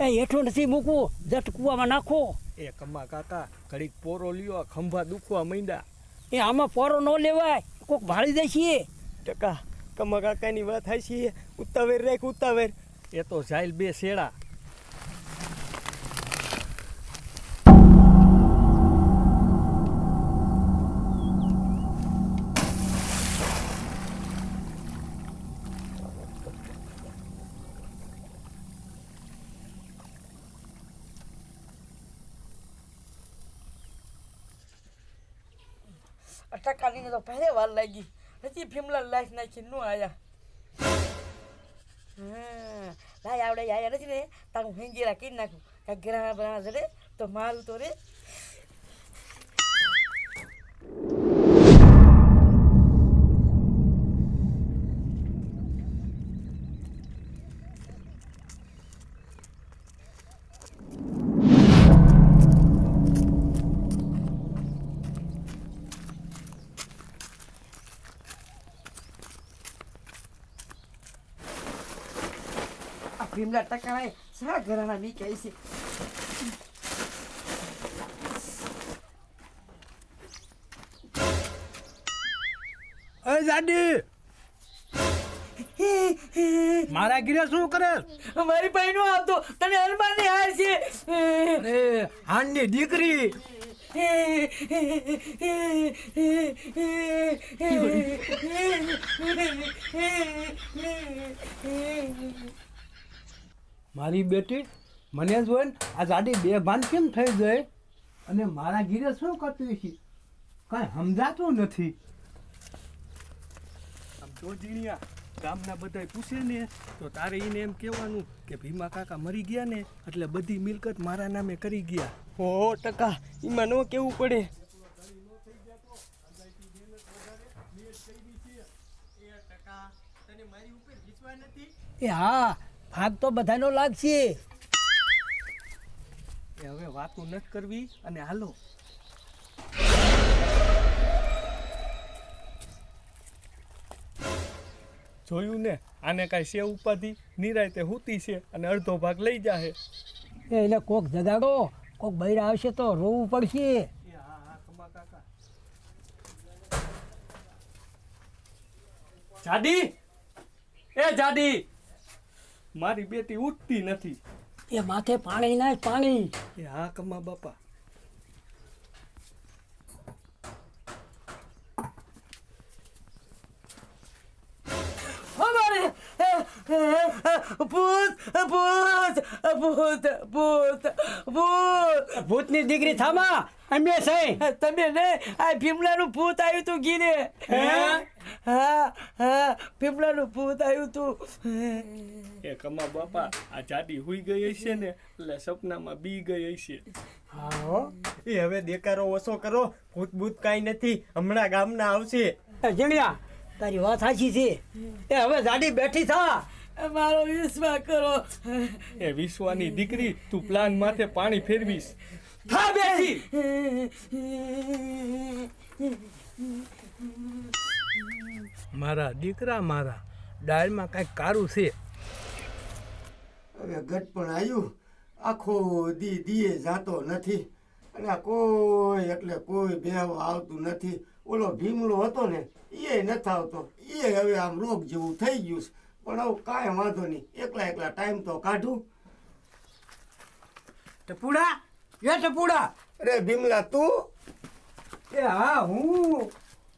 એ હેઠું નથી મૂકવું જટ કૂવામાં નાખો. એ કમા કાકા ઘડીક પોરો લ્યો ખંભા દુખવા માંડ્યા. એ આમાં પોરો ન લેવાય કોક ભાળી જાય છીએ. ટકા કમા કાકાની વાત થાય છે. ઉતાવેર રાખ ઉતાવેર એ તો જાયલ બે શેડા. ટકાની તો પહેલે વાર લાગી હજી ભીમલા લાઈફ નાખી નો આયા લાય આવડે આયા નથી ને તારું હેંગીરા કરી નાખું કાંઈક ગ્રહણ બરાણા જડે તો મારું તો રે ભીમલા ટકાણા શા ઘરાના બી કહે છે. એ દાદી મારા ગીરે શું કરે? મારી બહેનો આવતો. તને હનુમાનની હાર છે. અરે હાનની દીકરી. મારી બેટી મને જોઈને આ દાદી બે ભાન કેમ થઈ જાય? અને મારા ઘીરે શું કરતી છે? કાંઈ સમજાતું નથી. આમ તો જીણિયા ગામના બધાય પૂછે ને તો તારે એને એમ કહેવાનું કે ભીમા કાકા મરી ગયા ને એટલે બધી મિલકત મારા નામે કરી ગયા. હો ટકા એમાં ન કેવું પડે. એ હા ભાગ તો બધાનો લાગશે. એ હવે વાતો નથી કરવી અને હાલો. જોયું ને? આને કાંઈ છે ઉપાધિ? નિરાયતે હૂતી છે અને અડધો ભાગ લઈ જાહે. એ એટલે કોક જગાડો કોક બૈરા આવશે તો રોવું પડશે. જાડી? એ જાડી મારી બેટી ઉઠતી નથી. એ માથે પાણી નાખ પાણી. એ હા કમા બાપા. ભૂત ભૂત ભૂત ભૂત ભૂત. ભૂતની દીકરી થામા? અમે સહી તમે ને આ ભીમલાનું ભૂત આવ્યું તું ગીરે. હા? હા ભીમલાનું ભૂત આવ્યું તું. એ કમા બાપા આ જાડી હુઈ ગઈ હશે ને એટલે સપનામાં બી ગઈ હશે. એ હવે દેકારો ઓછો કરો ભૂત ભૂત કાંઈ નથી હમણાં ગામના આવશે. જીણ્યા તારી વાત સાચી છે. એ હવે જાડી બેઠી થા. મારો વિશ્વાસ કરો. એ વિશ્વાની દીકરી તું પ્લાન માથે પાણી ફેરવીશ. હા બેસી. મારા દીકરા મારા ડાળમાં કાંઈક કારું છે? હવે ગટપણ પણ આવ્યું આખો દી દીએ જાતો નથી. અને આ કોઈ એટલે કોઈ બેહવા આવતું નથી. ઓલો ભીમલો હતો ને એ નથી આવતો. એ હવે આમ રોગ જેવું થઈ ગયું છે. પણ હવે કાંઈ વાંધો નહીં. એકલા એકલા ટાઈમ તો કાઢું. ટપુડા એ ટપુડા. અરે ભીમલા તું? એ હા હું.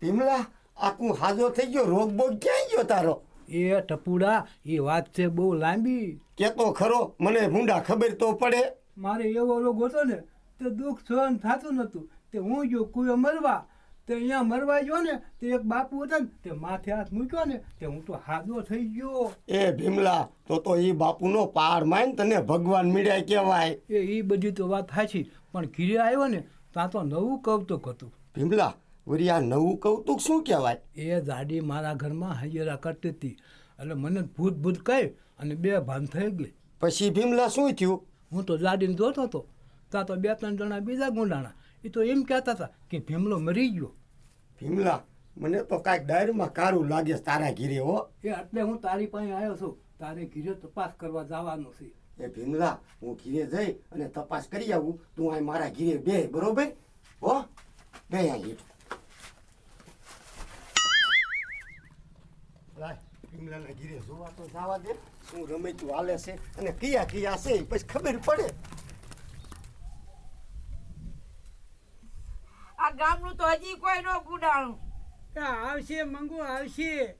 ભીમલા? આખું હાજો થઈ ગયો રોગ બોગ ક્યાંય ગયો તારો? એ ટપુડા એ વાત છે બહુ લાંબી. કેતો ખરો મને ભૂંડા ખબર તો પડે. મારે એવો રોગ હતો ને તે દુઃખ સહન થતું નહોતું. તે હું જો કુએ મરવા. તે અહીંયા મરવા ગયો ને તે એક બાપુ હતા ને તે માથે હાથ મૂક્યો ને તે હું તો હાદો થઈ ગયો. એ ભીમલા તો તો એ બાપુનો પાર માન તને ભગવાન મીડ્યા કહેવાય. એ એ બધી તો વાત સાચી પણ ઘીરે આવ્યો ને ત્યાં તો નવું કૌતુક હતું. ભીમલા વળી આ નવું કૌતુક શું કહેવાય? એ દાદી મારા ઘરમાં હૈયરા કરતી હતી. એટલે મને ભૂત ભૂત કહી અને બે ભાન થઈ ગઈ. પછી ભીમલા શું થયું? હું તો દાદીને જોતો હતો. ત્યાં તો બે ત્રણ જણા બીજા ગુંડાણા. એ તો એમ કહેતા હતા કે ભીમલો મરી ગયો. ભીમલા મને તો કાંઈક ડાયરમાં કારું લાગે તારા ઘીરે હો. એ એટલે હું તારી પાસે આવ્યો છું. તારે ઘીરે તપાસ કરવા જવાનું છે. એ ભીમલા હું ઘીરે જઈ અને તપાસ કરી આવું. તું આ મારા ઘીરે બે બરોબર? હો? બે અહીં લાય ભીમલાના ઘીરે જોવા તો જવા દે. શું રમેચું હાલે છે અને કયા કયા છે પછી ખબર પડે. આ ગામનું તો હજી કોઈ ન ગુડાણું આવશે મંગુ આવશે.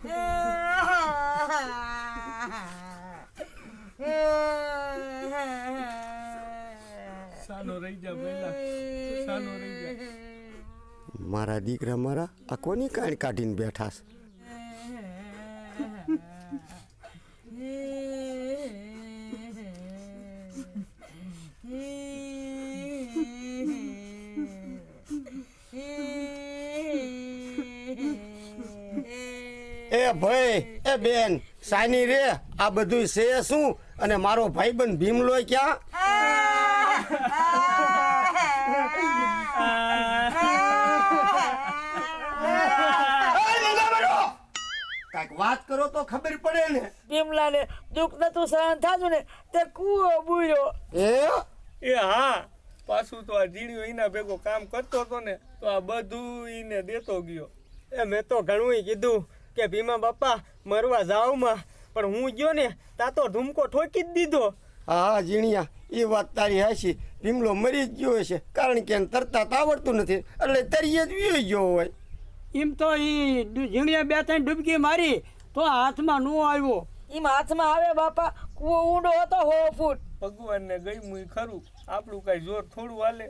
સાનો રહી જા પહેલા સાનો રહી જા. મારા દીકરા મારા આ કોની કાંઈ કાઢીને બેઠા છે? એ ભાઈ, એ બેન, સાની રે, આ બધું છે શું? અને મારો ભાઈબંધ ભીમલો ક્યાં? વાત કરો તો ખબર પડે ને. ભીમલાને દુઃખ નતું સહન થાતું ને તે કુવો બુયો. એ? એ હા પાછું તો આ જીણ્યો એના ભેગો કામ કરતો હતો ને તો આ બધું એને દેતો ગયો. એ મેં તો ઘણું કીધું કે ભીમા બાપા મરવા જાવમાં પણ હું ગયો ને તા તો ધૂમકો ઠોકી જ દીધો. હા જીણિયા એ વાત તારી હાશી ભીમલો મરી જ ગયો છે કારણ કે એને તરતા તો આવડતું નથી એટલે તરીએ જ વિયો ગયો હોય. એમ તો એ ઝીણીએ બે ત્રણ ડૂબકી મારી તો હાથમાં નું આવ્યો. એમ હાથમાં આવે બાપા કુવો ઊંડો હતો હો ફૂટ. ભગવાનને ગઈ મુઈ ખરું. આપણું કાંઈ જોર થોડું હાલે.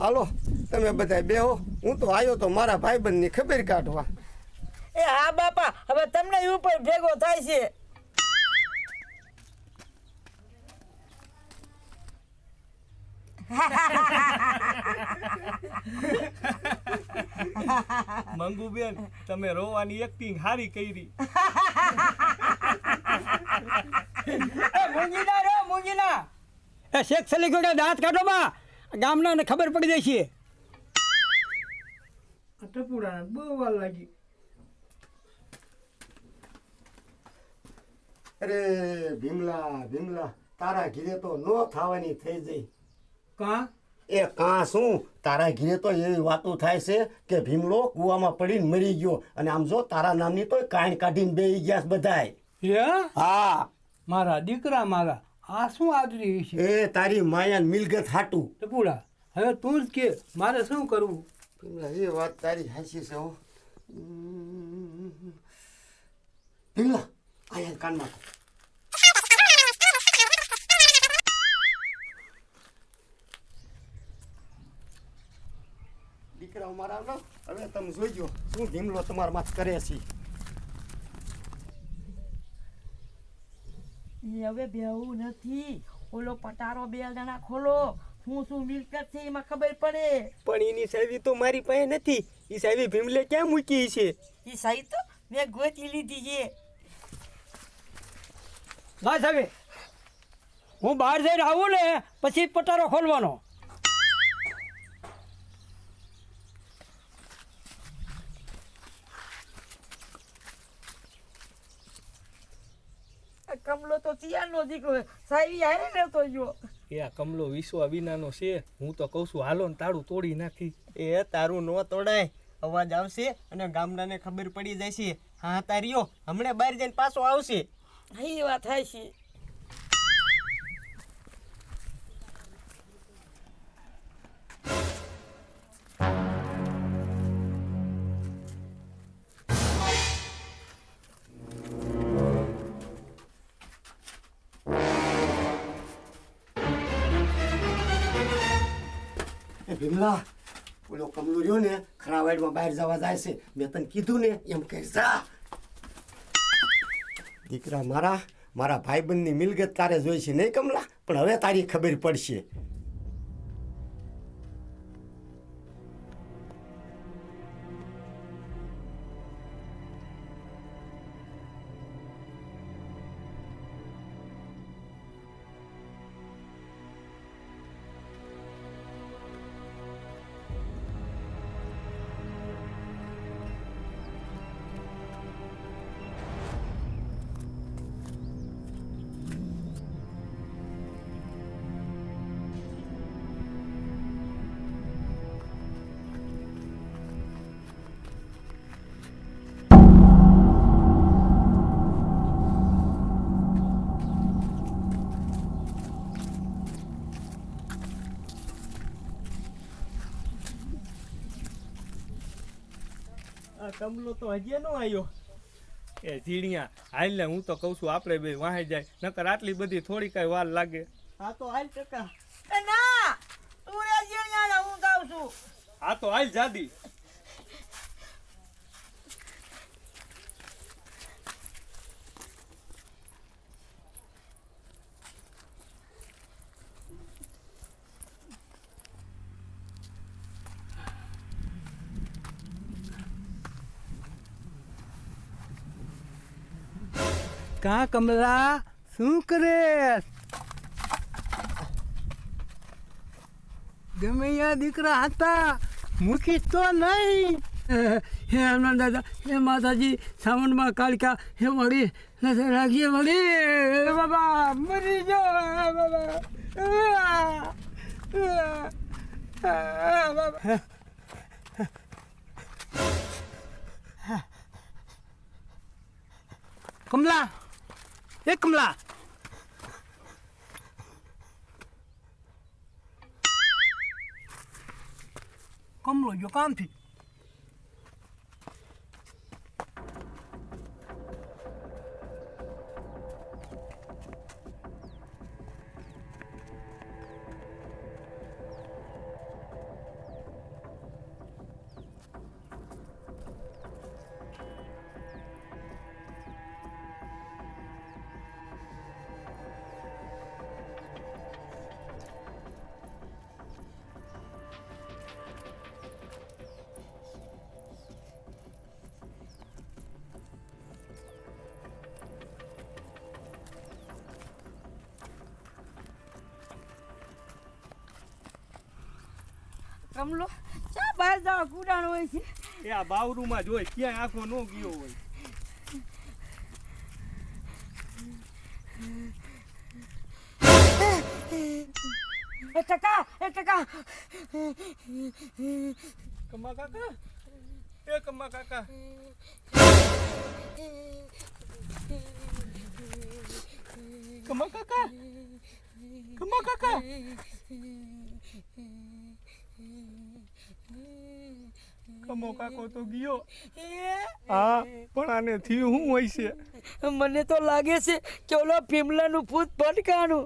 હાલો તમે બધા બેહો. હું તો આવ્યો તો મારા ભાઈબંધની ખબર કાઢવા. એ હા બાપા હવે તમને ઉપર ભેગો થાય છે. મંગુબેન તમે રોવાની એક્ટિંગ હારી કરી. એ મૂંગીના રે મૂંગીના એ શેખ સલી ગોડા દાંત કાઢો માં ગામનાને ખબર પડી જશે છે. ટપુડા બહુ વાર લાગી. અરે ભીમલા ભીમલા તારા ઘીરે તો નો થવાની થઈ જઈ કાં? એ કાં શું? તારા ઘીરે તો એવી વાતો થાય છે કે ભીમડો કૂવામાં પડીને મરી ગયો. અને આમ જો તારા નામની તો કાંઈ કાઢીને બે ગયા બધાય. હે? હા. મારા દીકરા મારા આ શું આદરી છે? એ તારી માયાન મિલગત હાટું. ટપુડા હવે તું જ કે મારે શું કરવું? ભીમલા એ વાત તારી હાસી છે હું. ભીમલા આયા કાનમાં. દીકરાઓ મારા હવે તમે જોઈજો શું ભીમલો તમારા માથ કરે છે. એ હવે બેવું નથી. ઓલો પટારો બે જણા ખોલો. હું શું મિલકત છે એમાં ખબર પડે? પણ એની સાવી તો મારી પાસે નથી. એ સાવી ભીમલે ક્યાં મૂકી છે? એ સાવી તો મેં ગોતી લીધી છે. બસ હવે હું બહાર જઈને આવું ને પછી પટારો ખોલવાનો આ કમલો તો ચિયાનો દીકરો છે. સાહેબ હારે લેતો ગયો એ આ કમલો વિશ્વ વિનાનો છે. હું તો કહું છું હાલો ને તાળું તોડી નાખી. એ તારું નો તોડાય. અવાજ આવશે અને ગામડાને ખબર પડી જશે. હા તારીઓ હમણાં બહાર જઈને પાછો આવશે. હા, એ વાત થાય છે એ ઓલો કમલું રહ્યો ને ખરા વાઈડમાં બહાર જવા જાય છે મેં તને કીધું ને એમ કહે જા દીકરા મારા મારા ભાઈબંધની મિલગત તારે જોઈ છે નહીં કમલા પણ હવે તારી ખબર પડશે કમલો તો હજી નો આવ્યો એ ઝીણિયા હાલ ને હું તો કહું છું આપણે બે વાહે જાય નકર આટલી બધી થોડી કઈ વાર લાગે. હા તો હાલ ટકા. ના! તું રે જીણિયાને હું ગાઉં છું. આ તો હાલ જાદી. કા કમલા શું કરે ગમે દીકરા હતા મૂકી તો નહીં હે હનુમાન દાદા હે માતાજી સાવનમાં કાળકા હે વળી રાખીએ વળી બાબા મરી આ, બાબા કમલા એ કમલા કમલો જો કામથી કમલો ચા બહાર જવા કુડાણ હોય છે? એ આ બાવરૂમાં જોઈ ક્યાંય આંખો નો ગયો હોય. એ ટકા એ ટકા. કમા કાકા? એ કમા કાકા? કમા કાકા? કમા કાકા? કમો કાકો તો ગયો. હા પણ આને થયું શું હોય છે? મને તો લાગે છે કે ઓલો ભીમલાનું ભૂત ભટકાનું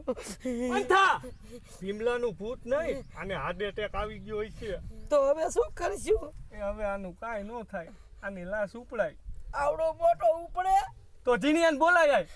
અંથા ભીમલાનું ભૂત નહીં આને હાર્ટ એટેક આવી ગયો હોય છે. તો હવે શું કરશું? એ હવે આનું કાંઈ ન થાય આની લાશ ઉપડાય. આવડો મોટો ઉપડે. તો જીનિયાને બોલાય આય.